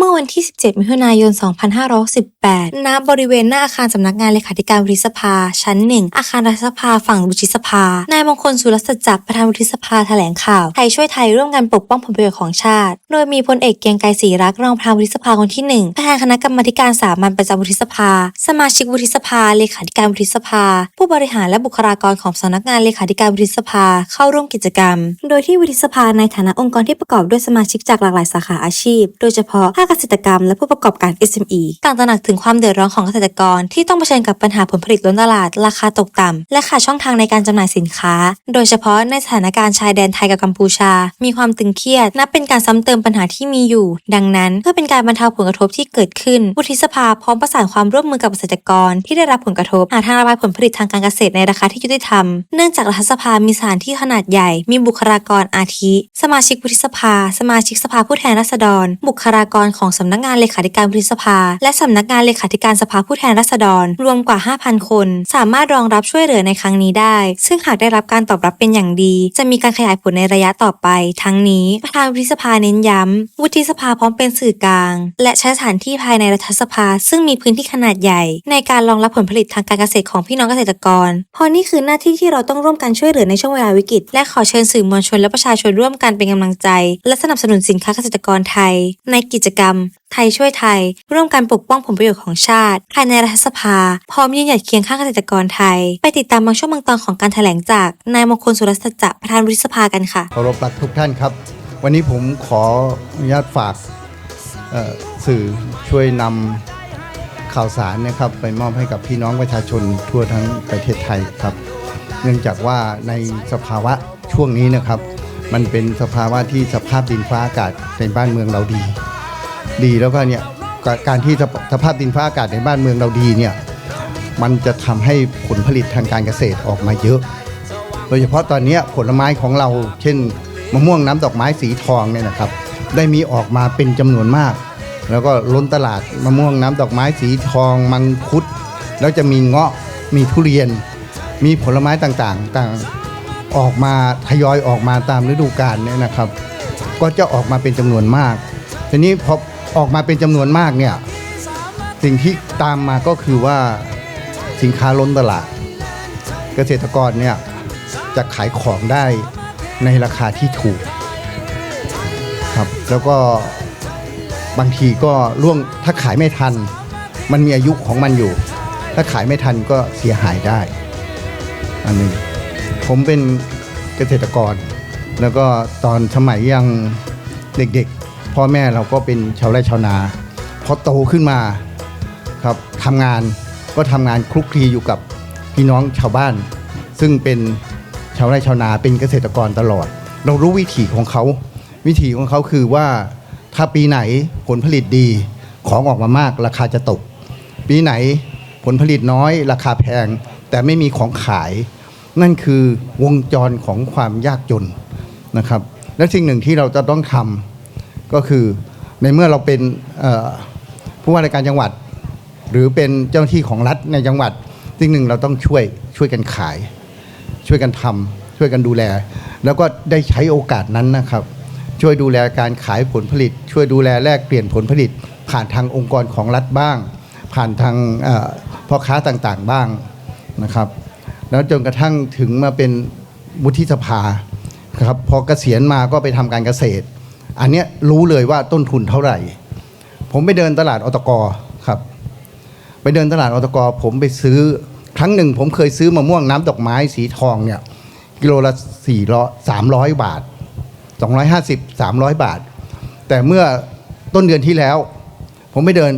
เมื่อวันที่ 17 มิถุนายน 2518 ณ บริเวณหน้าอาคารสำนักงานเลขาธิการวุฒิสภา ชั้นหนึ่ง อาคารรัฐสภาฝั่งวุฒิสภา นายมงคลสุรสัจจะประธานวุฒิสภาแถลงข่าว ไทยช่วยไทยร่วมกันปกป้องผลประโยชน์ของชาติ โดยมีพลเอกเกียงไกรศรีรักษ์รองประธานวุฒิสภาคนที่หนึ่งประธานคณะกรรมการสามัญประจำวุฒิสภา สมาชิกวุฒิสภา เลขาธิการวุฒิสภา ผู้บริหารและบุคลากรของสำนักงานเลขาธิการวุฒิสภา เข้าร่วมกิจกรรม โดยที่วุฒิสภาในฐานะองค์กรที่ประกอบด้วยสมาชิกจากหลากหลายสาขาอาชีพ โดยเฉพาะภาคเกษตรกรรมและผู้ประกอบการ SME ต่างตระหนักถึงความเดือดร้อนของเกษตรกร ที่ต้องเผชิญกับปัญหาผลผลิตล้นตลาด ราคาตกต่ำ และขาดช่องทางในการจำหน่ายสินค้า โดยเฉพาะในสถานการณ์ชายแดนไทยกับกัมพูชา มีความตึงเครียด นับเป็นการซ้ำเติมปัญหาที่มีอยู่ ดังนั้น เพื่อเป็นการบรรเทาผลกระทบที่เกิดขึ้นวุฒิสภาพร้อมประสานความร่วมมือกับเกษตรกร ที่ได้รับผลกระทบหาทางระบายผลผลิตทางการเกษตรในราคาที่ยุติธรรม เนื่องจากรัฐสภามีสถานที่ขนาดใหญ่ มีบุคลากรอาทิ สมาชิกวุฒิสภา สมาชิกสภาผู้แทนราษฎร บุคลากรของสำนักงานเลขาธิการวุฒิสภา และสำนักงานเลขาธิการสภาผู้แทนราษฎร รวมกว่า 5,000 คน สามารถรองรับช่วยเหลือในครั้งนี้ได้ ซึ่งหากได้รับการตอบรับเป็นอย่างดี จะมีการขยายผลในระยะต่อไป ทั้งนี้ประธานวุฒิสภาเน้นย้ำวุฒิสภาพร้อมเป็นสื่อกลาง และใช้สถานที่ภายในรัฐสภา ซึ่งมีพื้นที่ขนาดใหญ่ ในการรองรับผลผลิตทางการเกษตรของพี่น้องเกษตรกร เพราะนี่คือหน้าที่ที่เราต้องร่วมกันช่วยเหลือในช่วงเวลาวิกฤต และขอเชิญสื่อมวลชนและประชาชนร่วมกันเป็นกำลังใจ และสนับสนุนสินค้าเกษตรกรไทย ในกิจกรรม ไทยช่วยไทย ร่วมกันปกป้องผลประโยชน์ของชาติภายในรัฐสภา พร้อมยืนหยัดเคียงข้างเกษตรกรไทย ไปติดตามบางช่วงบางตอนของการแถลงจาก นายมงคลสุรสัจจะประธานวุฒิสภากันค่ะ เคารพรักทุกท่านครับ วันนี้ผมขออนุญาตฝากเอ่อสื่อช่วยนำข่าวสารนะครับไปมอบให้กับพี่น้องประชาชนทั่วทั้งประเทศไทยครับ เนื่องจากว่าในสภาวะช่วงนี้นะครับ มันเป็นสภาวะที่สภาพดินฟ้าอากาศในบ้านเมืองเราดี ดีแล้วก็เนี่ยการที่สภาพดินฟ้าอากาศในบ้านเมืองเราดีเนี่ยมันจะทำให้ผลผลิตทางการเกษตรออกมาเยอะ โดยเฉพาะตอนนี้ผลไม้ของเรา เช่นมะม่วงน้ำดอกไม้สีทองเนี่ยนะครับ ได้มีออกมาเป็นจำนวนมาก แล้วก็ล้นตลาดมะม่วงน้ำดอกไม้สีทอง มังคุด แล้วจะมีเงาะมีทุเรียน มีผลไม้ต่างๆต่างออกมาทยอยออกมาตามฤดูกาลเนี่ยนะครับ ก็จะออกมาเป็นจำนวนมากทีนี้พอ ออกมาเป็นจำนวนมากเนี่ยสิ่งที่ตามมาก็คือว่าสินค้าล้นตลาด เกษตรกรเนี่ยจะขายของได้ในราคาที่ถูกครับแล้วก็บางทีก็ล่วงถ้าขายไม่ทัน มันมีอายุของมันอยู่ ถ้าขายไม่ทันก็เสียหายได้ อันหนึงผมเป็นเกษตรกร แล้วก็ตอนสมัยยังเด็กๆ พ่อแม่เราก็เป็นชาวไร่ชาวนาพอโตขึ้นมาครับทำงานก็ทำงานคลุกคลีอยู่กับพี่น้องชาวบ้าน ซึ่งเป็นชาวไร่ชาวนาเป็นเกษตรกรตลอด เรารู้วิถีของเขา วิถีของเขาคือว่าถ้าปีไหนผลผลิตดีของออกมามากราคาจะตก ปีไหนผลผลิตน้อยราคาแพง แต่ไม่มีของขาย นั่นคือวงจรของความยากจนนะครับ และสิ่งหนึ่งที่เราจะต้องทำ ก็คือในเมื่อเราเป็นผู้ว่าราชการจังหวัด หรือเป็นเจ้าหน้าที่ของรัฐในจังหวัดสิ่งหนึ่งเราต้องช่วยช่วยกันขาย ช่วยกันทำช่วยกันดูแล แล้วก็ได้ใช้โอกาสนั้นนะครับ ช่วยดูแลการขายผลผลิต ช่วยดูแลแลกเปลี่ยนผลผลิต ผ่านทางองค์กรของรัฐบ้าง ผ่านทางพ่อค้าต่างๆบ้างนะครับ แล้วจนกระทั่งถึงมาเป็นวุฒิสภาครับพอเกษียณมาก็ไปทำการเกษตร อันเนี้ยรู้เลยว่าต้นทุนเท่าไหร่ ผมไปเดินตลาดอตกครับ ไปเดินตลาดอตกผมไปซื้อครั้งหนึ่งผมเคยซื้อมะม่วงน้ำดอกไม้สีทองเนี่ยกิโลละสี่ร้อยสามร้อยบาทสองร้อยห้าสิบสามร้อยบาท แต่เมื่อต้นเดือนที่แล้ว ผมไปเดิน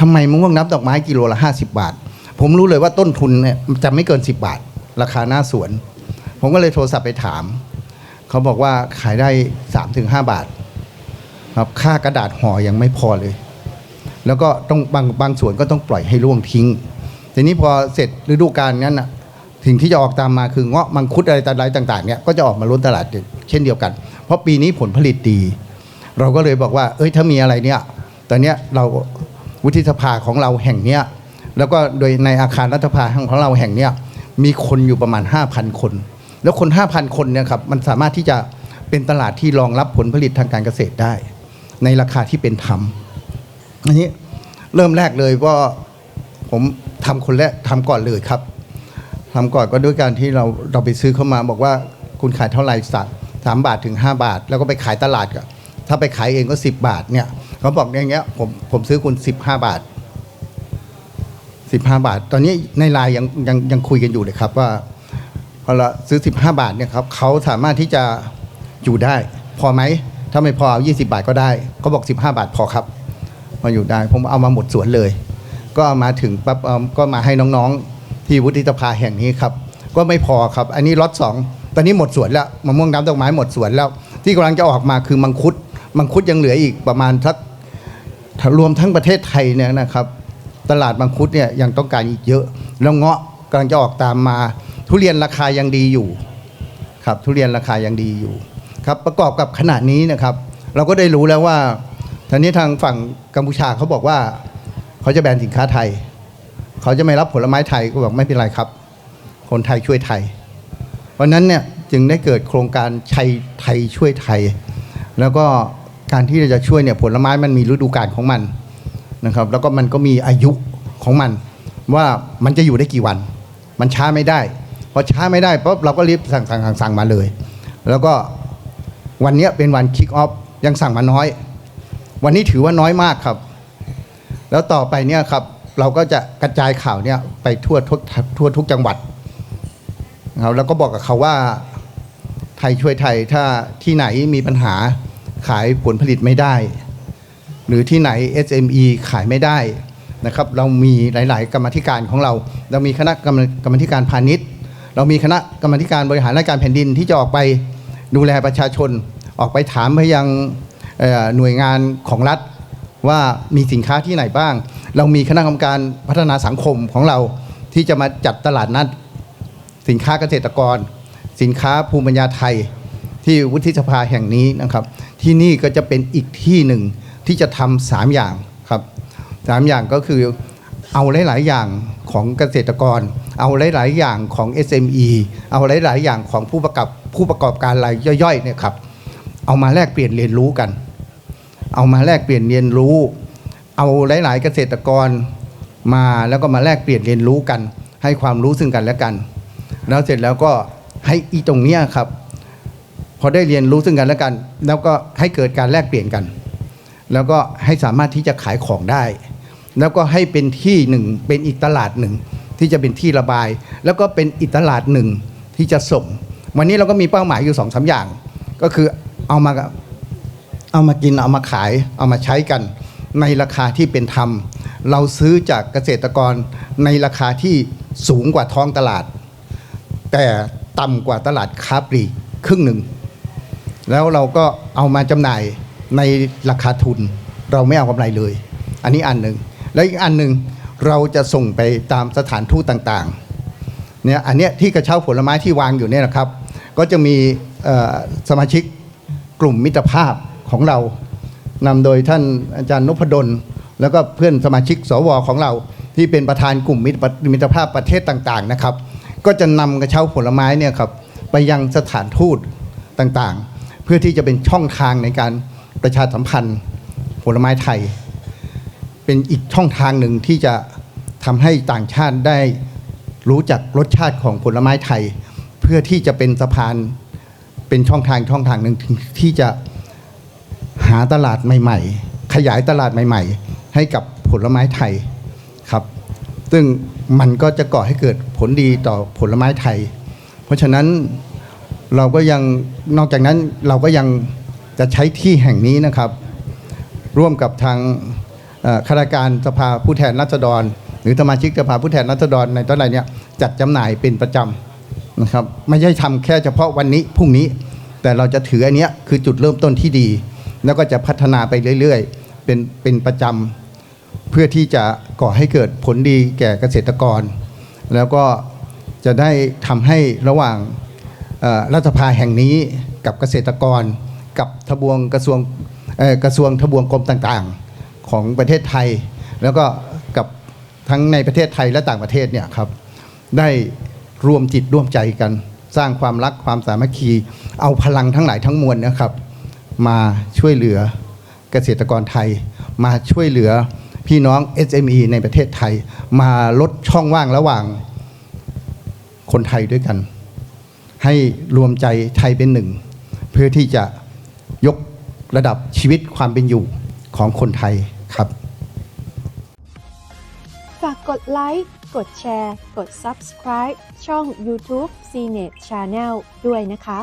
ทำไมมะม่วงน้ำดอกไม้กิโลละห้าสิบบาท ผมรู้เลยว่าต้นทุนเนี่ยจะไม่เกินสิบบาท ราคาหน้าสวน ผมก็เลยโทรศัพท์ไปถาม เขาบอกว่าขายได้สามถึงห้าบาท ครับค่ากระดาษห่อยังไม่พอเลย แล้วก็ต้องบางบางส่วนก็ต้องปล่อยให้ร่วงทิ้งทีนี้พอเสร็จฤดูกาลนั้นน่ะสิ่งที่จะออกตามมาคือเงาะมังคุดอะไรต่างๆเนี่ยก็จะออกมาล้นตลาดเช่นเดียวกัน เพราะปีนี้ผลผลิตดี เราก็เลยบอกว่า เอ้ยถ้ามีอะไรเนี่ยตอนเนี้ยเราวุฒิสภาของเราแห่งเนี้ยแล้วก็โดยในอาคารรัฐสภาของเราแห่งเนี้ยมีคนอยู่ประมาณ 5,000 คน แล้วคน 5,000 คนเนี่ยครับมันสามารถที่จะเป็นตลาดที่รองรับผลผลิตทางการเกษตรได้ ในราคาที่เป็นธรรมอันนี้เริ่มแรกเลยว่าผมทำคนแรกทำก่อนเลยครับทำก่อนก็ด้วยการที่เราเราไปซื้อเข้ามาบอกว่าคุณขายเท่าไหร่สักสามบาทถึง 5 บาท แล้วก็ไปขายตลาดก็ถ้าไปขายเองก็ 10 บาทเนี่ยเขาบอกอย่างเงี้ยผมผมซื้อคุณ 15 บาท 15 บาท ตอนนี้ในไลน์ยังยังยังคุยกันอยู่เลยครับว่าพอเราซื้อ 15 บาทเนี่ยครับเขาสามารถที่จะอยู่ได้พอไหม ถ้าไม่พอเอา20 บาทก็ได้เขาบอก 15 บาทพอครับพออยู่ได้ผมเอามาหมดสวนเลย ก็มาถึงปั๊บก็มาให้น้องๆ ที่วุฒิสภาแห่งนี้ครับ ก็ไม่พอครับ อันนี้ล็อตสองตอนนี้หมดสวนแล้วมะม่วงน้ำดอกไม้หมดสวนแล้ว ที่กำลังจะออกมาคือมังคุดมังคุดยังเหลืออีกประมาณสักรวมทั้งประเทศไทยเนี่ยนะครับ ตลาดมังคุดเนี่ยยังต้องการอีกเยอะ แล้วเงาะกำลังจะออกตามมา ทุเรียนราคายังดีอยู่ ครับ ทุเรียนราคายังดีอยู่ ครับประกอบกับขณะนี้นะครับ เราก็ได้รู้แล้วว่าทีนี้ทางฝั่งกัมพูชาเขาบอกว่า เขาจะแบนสินค้าไทย เขาจะไม่รับผลไม้ไทยก็บอกไม่เป็นไรครับ คนไทยช่วยไทยเพราะฉะนั้นเนี่ยจึงได้เกิดโครงการชัยไทยช่วยไทย แล้วก็การที่เราจะช่วยเนี่ยผลไม้มันมีฤดูกาลของมันนะครับ แล้วก็มันก็มีอายุของมัน ว่ามันจะอยู่ได้กี่วัน มันช้าไม่ได้พอช้าไม่ได้ปุ๊บเราก็รีบสั่งสั่งสั่งมาเลย แล้วก็ วันนี้เป็นวันคิกออฟยังสั่งมาน้อย วันนี้ถือว่าน้อยมากครับ แล้วต่อไปเนี่ยครับเราก็จะกระจายข่าวเนี่ยไปทั่วทุกทั่วทุกจังหวัดครับแล้วก็บอกกับเขาว่าไทยช่วยไทยถ้าที่ไหนมีปัญหาขายผลผลิตไม่ได้ หรือที่ไหน SME ขายไม่ได้นะครับ เรามีหลาย ๆ กรรมธิการของเรา เรามีคณะกรรมกรรมธิการพาณิชย์ เรามีคณะกรรมธิการบริหารราชการแผ่นดินที่จะออกไป ดูแลประชาชน ออกไปถามไปยังหน่วยงานของรัฐว่ามีสินค้าที่ไหนบ้าง เรามีคณะกรรมการพัฒนาสังคมของเราที่จะมาจัดตลาดนัดสินค้าเกษตรกร สินค้าภูมิปัญญาไทยที่วุฒิสภาแห่งนี้นะครับ ที่นี่ก็จะเป็นอีกที่หนึ่งที่จะทำสามอย่างครับสามอย่างก็คือเอาหลาย ๆ อย่างของเกษตรกร เอาหลาย ๆ อย่างของ SME เอาหลาย ๆ อย่างของผู้ประกอบ ผู้ประกอบการรายย่อยๆเนี่ยครับเอามาแลกเปลี่ยนเรียนรู้กัน เอามาแลกเปลี่ยนเรียนรู้ เอาหลาย ๆ เกษตรกรมาแล้วก็มาแลกเปลี่ยนเรียนรู้กัน ให้ความรู้ซึ่งกันและกัน แล้วเสร็จแล้วก็ให้อีตรงเนี้ยครับ พอได้เรียนรู้ซึ่งกันและกัน แล้วก็ให้เกิดการแลกเปลี่ยนกัน แล้วก็ให้สามารถที่จะขายของได้ แล้วก็ให้เป็นที่หนึ่งเป็นอีกตลาดหนึ่งที่จะเป็นที่ระบาย แล้วก็เป็นอีกตลาดหนึ่งที่จะส่ง วันนี้เราก็มีเป้าหมายอยู่สองสาอย่าง ก็คือเอามาเอามากินเอามาขายเอามาใช้กัน ในราคาที่เป็นธรรม เราซื้อจากเกษตรกรในราคาที่สูงกว่าท้องตลาด แต่ต่ำกว่าตลาดค้าปลีกครึ่งหนึ่ง แล้วเราก็เอามาจำหน่ายในราคาทุน เราไม่เอากำไรเลย อันนี้อันหนึ่งแล้วอีกอันหนึ่งเราจะส่งไปตามสถานทูตต่างๆเนี่ยอันเนี้ยที่กระเช้าผลไม้ที่วางอยู่เนี่ยนะครับ ก็จะมีสมาชิกกลุ่มมิตรภาพของเรานำโดยท่านอาจารย์นพดลแล้วก็เพื่อนสมาชิกสวของเรา ที่เป็นประธานกลุ่มมิตรมิตรภาพประเทศต่างๆนะครับ ก็จะนำกระเช้าผลไม้เนี่ยครับไปยังสถานทูตต่างๆ เพื่อที่จะเป็นช่องทางในการประชาสัมพันธ์ผลไม้ไทย เป็นอีกช่องทางหนึ่งที่จะทำให้ต่างชาติได้รู้จักรสชาติของผลไม้ไทย พื่อที่จะเป็นสะพานเป็นช่องทางช่องทางหนึ่งที่จะหาตลาดใหม่ ๆ ขยายตลาดใหม่ ๆ ให้กับผลไม้ไทยครับ ซึ่งมันก็จะก่อให้เกิดผลดีต่อผลไม้ไทย เพราะฉะนั้นเราก็ยังนอกจากนั้นเราก็ยังจะใช้ที่แห่งนี้นะครับ ร่วมกับทางข้าราชการสภาผู้แทนราษฎร หรือสมาชิกสภาผู้แทนราษฎรในตอนไหนเนี่ยจัดจำหน่ายเป็นประจำ นะครับไม่ใช่ทำแค่เฉพาะวันนี้พรุ่งนี้ แต่เราจะถืออันเนี้ยคือจุดเริ่มต้นที่ดี แล้วก็จะพัฒนาไปเรื่อยๆ เป็นเป็นประจำเพื่อที่จะก่อให้เกิดผลดีแก่เกษตรกร แล้วก็จะได้ทำให้ระหว่างรัฐสภาแห่งนี้กับเกษตรกร กับทบวงกระทรวงกระทรวงทบวงกรมต่างๆ ของประเทศไทย แล้วก็กับทั้งในประเทศไทยและต่างประเทศเนี่ยครับได้ รวมจิตร่วมใจกัน สร้างความรักความสามัคคี เอาพลังทั้งหลายทั้งมวลนะครับ มาช่วยเหลือเกษตรกรไทย มาช่วยเหลือพี่น้อง SME ในประเทศไทย มาลดช่องว่างระหว่างคนไทยด้วยกัน ให้รวมใจไทยเป็นหนึ่ง เพื่อที่จะยกระดับชีวิตความเป็นอยู่ของคนไทยครับ ฝากกดไลค์ กดแชร์ กด Subscribe ช่อง YouTube CNET Channel ด้วยนะคะ